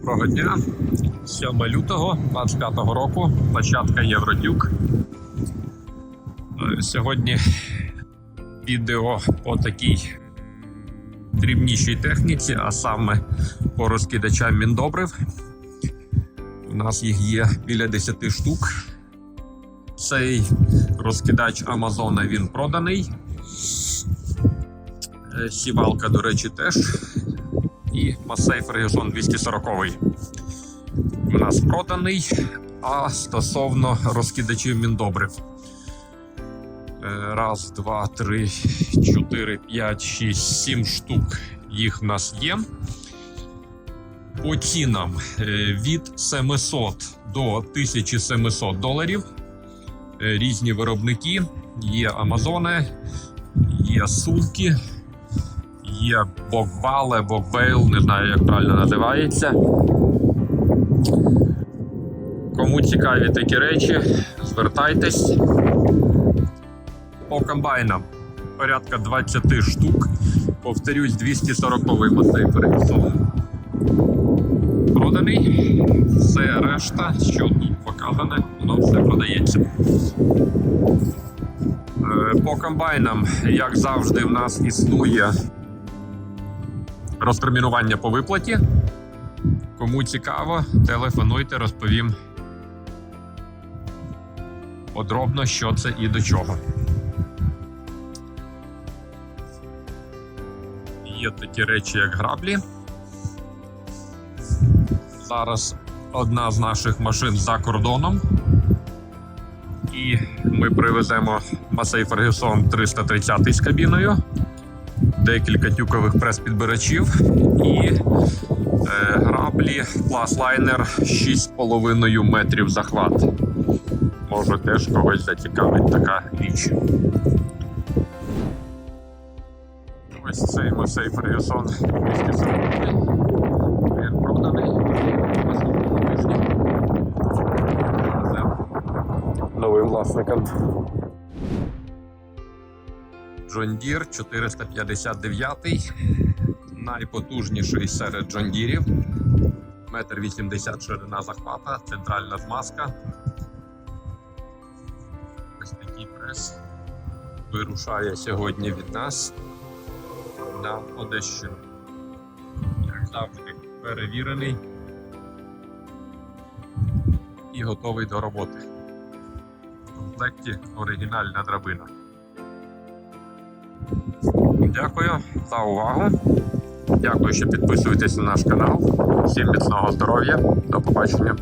Доброго дня. 7 лютого 25 року, площадка Євродюк. Е, Сьогодні відео по такій дрібнішій техніці, а саме по розкидачам міндобрив. У нас їх є біля 10 штук. Цей розкидач Амазона він проданий. Е, Сівалка, до речі, теж і Massey Ferguson 240 у нас проданий. А стосовно розкидачів міндобрив. Е, Раз, два, три, чотири, п'ять, шість, сім штук їх в нас є. По цінам е, від 700 до 1700 доларів. Е, Різні виробники. Є Амазони, є Сулки, є Боквале, Боквейл, не знаю, як правильно називається. Кому цікаві такі речі, звертайтесь. По комбайнам порядка 20 штук. Повторюсь, 240 моцей Ferguson проданий. Все решта, що тут показане, воно все продається. Е, По комбайнам, як завжди, в нас існує розтермінування по виплаті. Кому цікаво, телефонуйте, розповім подробно, що це і до чого. Є такі речі, як граблі. Зараз одна з наших машин за кордоном. І ми привеземо Massey Ferguson 330 з кабіною, декілька тюкових прес-підбирачів і е, граблі клас-лайнер 6,5 метрів захват. Може теж когось зацікавить така річ. Ось цей Massey Ferguson 240. Він проданий. Новим власникам. John Deere 459, найпотужніший серед John Deere. Метр 80 ширина захвата, центральна змазка. Ось такий прес вирушає сьогодні від нас на Одещину. Як завжди, перевірений і готовий до роботи. В комплекті оригінальна драбина. Дякую за увагу. Дякую, що підписуєтесь на наш канал. Всім міцного здоров'я. До побачення.